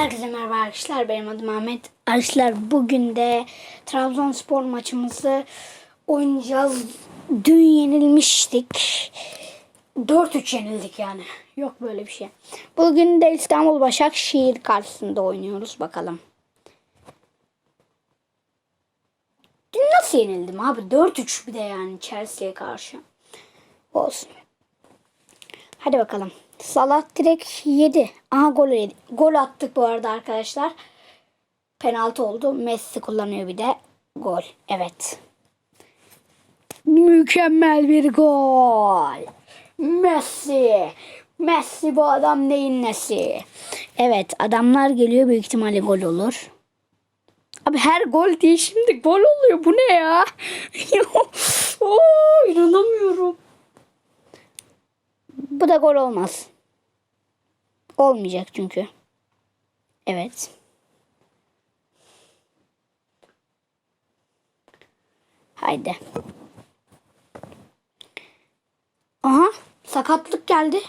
Herkese merhaba arkadaşlar. Benim adım Ahmet. Arkadaşlar bugün de Trabzonspor maçımızı oynayacağız. Dün yenilmiştik. 4-3 yenildik yani. Yok böyle bir şey. Bugün de İstanbul Başakşehir karşısında oynuyoruz. Bakalım. Dün nasıl yenildim abi? 4-3 bir de yani Chelsea'ye karşı. Olsun. Hadi bakalım. Salah direkt yedi. Aha gol yedi. Gol attık bu arada arkadaşlar. Penaltı oldu. Messi kullanıyor bir de. Gol. Evet. Mükemmel bir gol. Messi. Messi bu adam neyin nesi? Evet adamlar geliyor büyük ihtimalle gol olur. Abi her gol diye şimdi gol oluyor. Bu ne ya? da gol olmaz. Olmayacak çünkü. Evet. Haydi. Aha sakatlık geldi.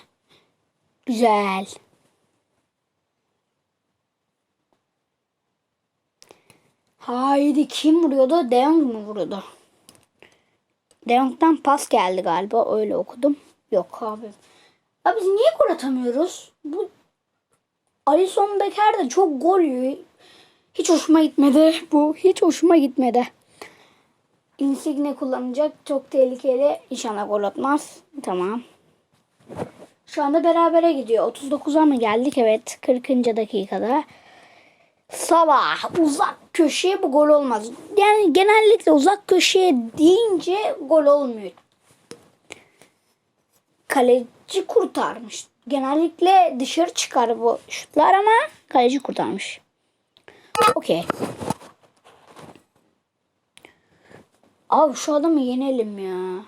Güzel. Haydi kim vuruyordu? De Jong mu vuruyordu? De Jong'dan pas geldi galiba. Öyle okudum. Yok abi. Abi biz niye gol atamıyoruz? Bu Alisson Becker de çok gol yiyor. Hiç hoşuma gitmedi bu. Hiç hoşuma gitmedi. Insigne kullanacak. Çok tehlikeli. İnşallah gol atmaz. Tamam. Şu anda berabere gidiyor. 39'a mı geldik? Evet. 40. dakikada. Salah uzak köşeye bu gol olmaz. Yani genellikle uzak köşeye deyince gol olmuyor. Kaleci kurtarmış. Genellikle dışarı çıkar bu şutlar ama kaleci kurtarmış. Okey. Abi şu adamı yenelim ya.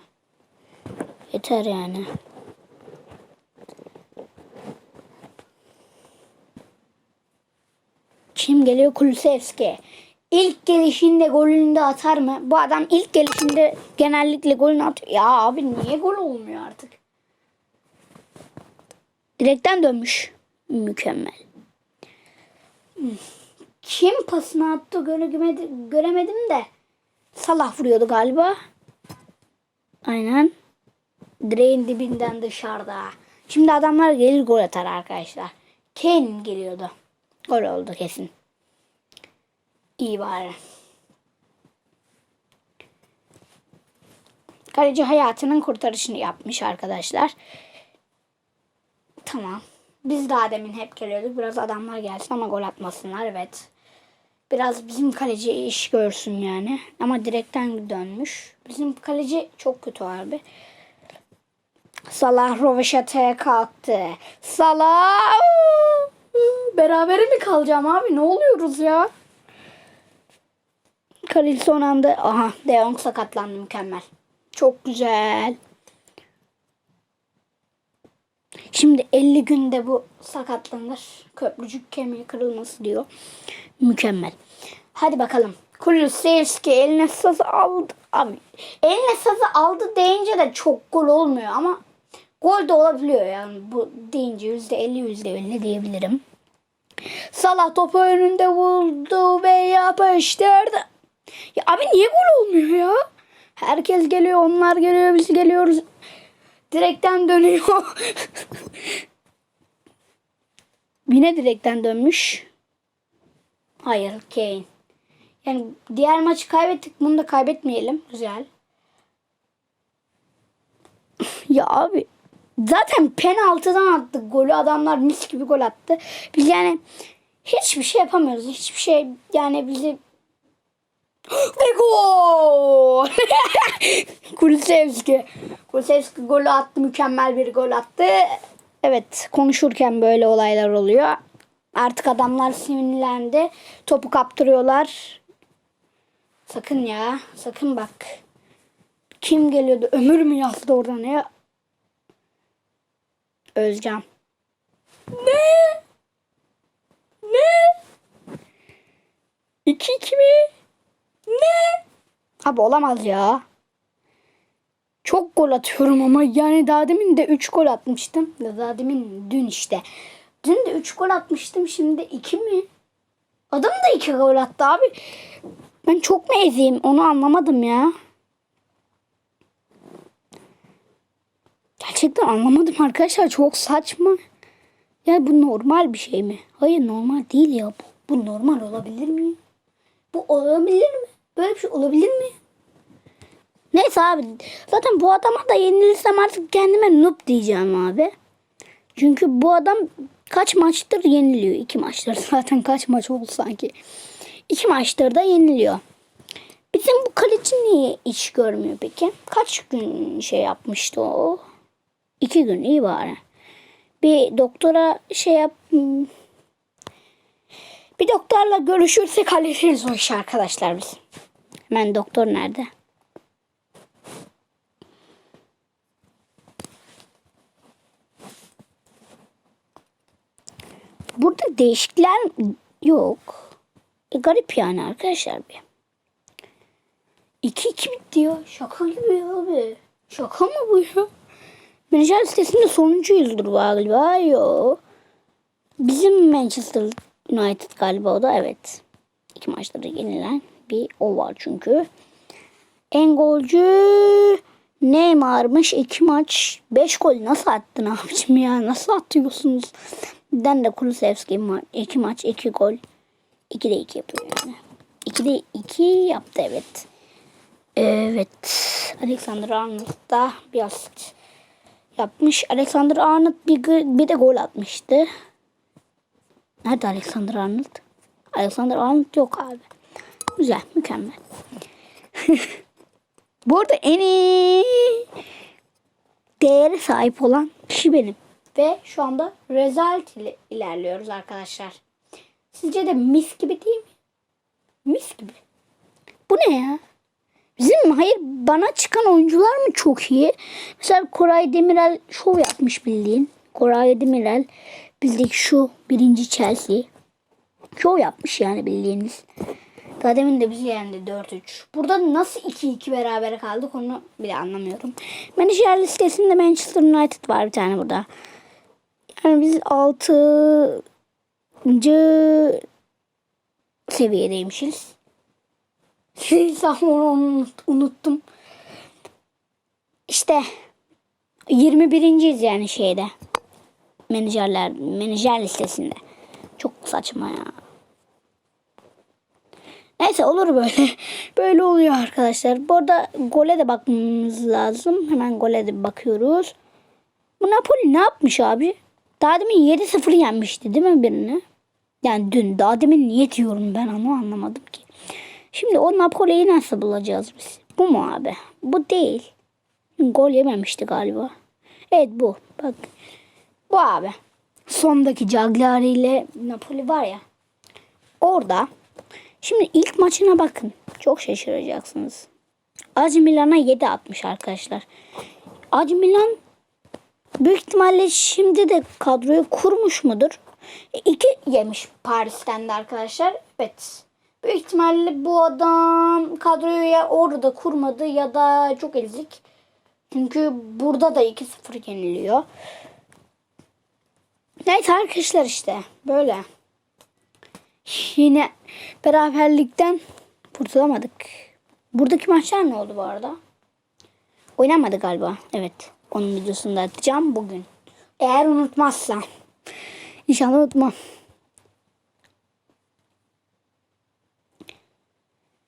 Yeter yani. Kim geliyor? Kulusevski. İlk gelişinde golünü de atar mı? Bu adam ilk gelişinde genellikle golünü atıyor. Ya abi niye gol olmuyor artık? Direkten dönmüş. Mükemmel. Kim pasını attı göremedim, göremedim de. Salah vuruyordu galiba. Aynen. Direğin dibinden dışarıda. Şimdi adamlar gelir gol atar arkadaşlar. Kane geliyordu. Gol oldu kesin. İyi bari. Kaleci hayatının kurtarışını yapmış arkadaşlar. Tamam. Biz daha demin hep geliyorduk. Biraz adamlar gelsin ama gol atmasınlar. Evet. Biraz bizim kaleci iş görsün yani. Ama direkten dönmüş. Bizim kaleci çok kötü abi. Salah Roveşata'ya kalktı. Salah! Berabere mi kalacağım abi? Ne oluyoruz ya? Kaleci son anda... Aha De Jong sakatlandı mükemmel. Çok güzel. Şimdi 50 günde bu sakatlanır. Köprücük kemiği kırılması diyor. Mükemmel. Hadi bakalım. Kulusevski eline sazı aldı. Abi eline sazı aldı deyince de çok gol olmuyor ama gol de olabiliyor yani. Bu deyince %50 %50 diyebilirim. Salah topu önünde vurdu ve yapıştırdı. Ya abi niye gol olmuyor ya? Herkes geliyor, onlar geliyor, biz geliyoruz. Direkten dönüyor. Yine direkten dönmüş. Hayır Kane. Yani diğer maçı kaybettik. Bunu da kaybetmeyelim. Güzel. ya abi zaten penaltıdan attık golü. Adamlar mis gibi gol attı. Biz yani hiçbir şey yapamıyoruz. Hiçbir şey yani bizi ve gol! Kulusevski. Kulusevski golü attı. Mükemmel bir gol attı. Evet konuşurken böyle olaylar oluyor. Artık adamlar sinirlendi. Topu kaptırıyorlar. Sakın ya. Sakın bak. Kim geliyordu? Ömür mü yazdı oradan ya? Özcan. Ne? Ne? 2-2 mi? Ne? Abi olamaz ya. Çok gol atıyorum ama yani daha demin de 3 gol atmıştım. Daha demin dün işte. Dün de 3 gol atmıştım. Şimdi 2 mi? Adam da 2 gol attı abi. Ben çok mu eziyim? Onu anlamadım ya. Gerçekten anlamadım arkadaşlar. Çok saçma. Ya bu normal bir şey mi? Hayır normal değil ya bu. Bu normal olabilir mi? Bu olabilir mi? Böyle bir şey olabilir mi? Neyse abi. Zaten bu adama da yenilirsem artık kendime noob diyeceğim abi. Çünkü bu adam kaç maçtır yeniliyor? İki maçtır. Zaten kaç maç oldu sanki. İki maçtır da yeniliyor. Bizim bu kaleci niye iş görmüyor peki? Kaç gün şey yapmıştı o? İki gün iyi bari. Bir doktora şey yap... Bir doktorla görüşürsek hallederiz o işi arkadaşlar biz. Hemen doktor nerede? Burada değişiklikler yok. E, garip yani arkadaşlar bir. 2-2 bitti ya. Şaka gibi abi. Şaka mı bu ya? Menajer listesinde sonuncuyuzdur galiba. Yo. Bizim Manchester United galiba o da evet. İki maçları yenilen bir o var çünkü. En golcü Neymar'mış. iki maç. Beş gol nasıl attın abicim ya? Nasıl atıyorsunuz? Den de Kulusevski iki maç. iki gol. İki de iki yapıyor yani. İki de iki yaptı evet. Evet. Alexander Arnold da bir asist yapmış. Alexander Arnold bir, bir de gol atmıştı. Nerede Alexander Arnold? Alexander Arnold yok abi. Güzel, mükemmel. Bu arada en iyi değere sahip olan kişi benim. Ve şu anda result ile ilerliyoruz arkadaşlar. Sizce de mis gibi değil mi? Mis gibi. Bu ne ya? Bizim mi? Hayır bana çıkan oyuncular mı çok iyi? Mesela Koray Demirel şov yapmış bildiğin. Koray Demirel bildik şu birinci Chelsea. Şov yapmış yani bildiğiniz. Daha demin de bizi yendi 4-3. Burada nasıl 2-2 beraber kaldık onu bile anlamıyorum. Menajer listesinde Manchester United var bir tane burada. Yani biz 6. seviyedeymişiz. Sam onu unut- unuttum. İşte 21.yiz yani şeyde. Menajerler menajer listesinde. Çok saçma ya. Neyse olur böyle. Böyle oluyor arkadaşlar. Bu arada gole de bakmamız lazım. Hemen gole de bakıyoruz. Bu Napoli ne yapmış abi? Daha demin 7-0 yenmişti değil mi birini? Yani dün daha demin niye diyorum ben onu anlamadım ki. Şimdi o Napoli'yi nasıl bulacağız biz? Bu mu abi? Bu değil. Gol yememişti galiba. Evet bu. Bak. Bu abi. Sondaki Cagliari ile Napoli var ya. Orada. Şimdi ilk maçına bakın. Çok şaşıracaksınız. AC Milan'a 7 atmış arkadaşlar. AC Milan büyük ihtimalle şimdi de kadroyu kurmuş mudur? E, İki yemiş Paris'ten de arkadaşlar. Evet. Büyük ihtimalle bu adam kadroyu ya orada kurmadı ya da çok ezik. Çünkü burada da 2-0 yeniliyor. Neyse arkadaşlar işte böyle. Yine beraberlikten kurtulamadık. Buradaki maçlar ne oldu bu arada? Oynamadı galiba. Evet. Onun videosunu da atacağım bugün. Eğer unutmazsam. İnşallah unutmam.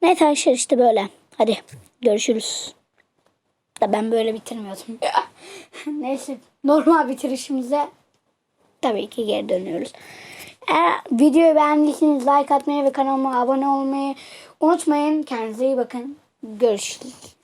Neyse arkadaşlar işte böyle. Hadi görüşürüz. Da ben böyle bitirmiyordum. Neyse normal bitirişimize tabii ki geri dönüyoruz. Eğer videoyu beğendiyseniz like atmayı ve kanalıma abone olmayı unutmayın. Kendinize iyi bakın. Görüşürüz.